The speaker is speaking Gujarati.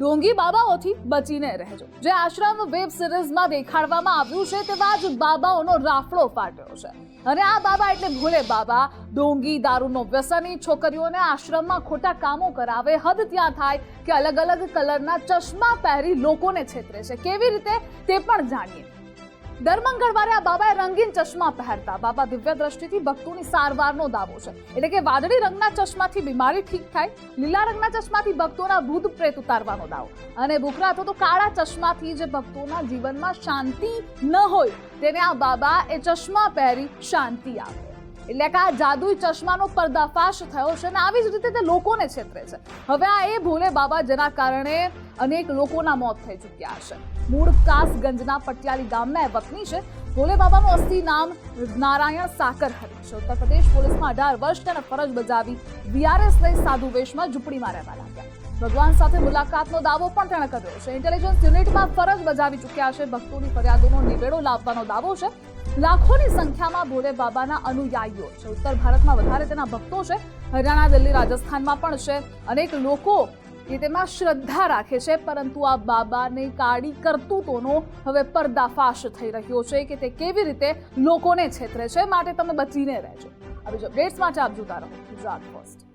ડોંગી બાબાઓથી બચીને રહેજો. જે આશ્રમ વેબ સિરીઝમાં દેખાડવામાં આવ્યું છે તેવા જ બાબાઓનો રાફડો ફાટ્યો છે. અને આ બાબા એટલે ભોલે બાબા. ડોંગી દારૂનો વ્યસની છોકરીઓને આશ્રમમાં ખોટા કામો કરાવે, હદ ત્યાં થાય કે અલગ અલગ કલરના ચશ્મા પહેરી લોકોને છેતરે છે. કેવી રીતે? તે પણ જાણીએ. દર મંગળવારે આ બાબાએ રંગીન ચશ્મા પહેરતા. બાબા દિવ્ય દ્રષ્ટિથી ભક્તોની સારવારનો દાવો છે. એટલે કે વાદળી રંગના ચશ્માથી બીમારી ઠીક થાય, લીલા રંગના ચશ્માથી ભક્તોના ભૂત પ્રેત ઉતારવાનો દાવો. અને ભૂખરા અથવા તો કાળા ચશ્માથી જે ભક્તોના જીવનમાં શાંતિ ન હોય, તેને આ બાબા એ ચશ્મા પહેરી શાંતિ આપે. એટલે કે આ જાદુઈ ચશ્માનો પર્દાફાશ થયો છે અને આવી જ રીતે તે લોકોને છેતરે છે. હવે આ એ ભોલે બાબા જેના કારણે અનેક લોકોના મોત થઈ ચૂક્યા છે. મૂળ કાસગંજના પટિયાલી ગામના એ વતની છે. ભોલે બાબાનું અસ્થિ નામ નારાયણ સાકર હરી છે. ઉત્તર પ્રદેશ પોલીસમાં અઢાર વર્ષ તેને ફરજ બજાવી વીઆરએસ લઈ સાધુ વેશમાં ઝૂંપડીમાં રહેવા લાગ્યા. ભગવાન સાથે મુલાકાતનો દાવો પણ તેણે કર્યો છે. ઇન્ટેલિજન્સ યુનિટમાં ફરજ બજાવી ચૂક્યા છે. ભક્તોની ફરિયાદોનો નિવેડો લાવવાનો દાવો છે. લાખોની સંખ્યામાં ભોલે બાબાના અનુયાયીઓ છે. ઉત્તર ભારતમાં વધારે તેના ભક્તો છે. હરિયાણા, દિલ્હી, રાજસ્થાનમાં પણ છે. અનેક લોકો એ તેમાં શ્રદ્ધા રાખે છે, પરંતુ આ બાબાને કાળી કરતૂતોનો હવે પર્દાફાશ થઈ રહ્યો છે કે તે કેવી રીતે લોકોને છેતરે છે. માટે તમે બચીને રહેજો. આવી જ અપડેટ્સ માટે આપ જોતા રહો ગુજરાત ફર્સ્ટ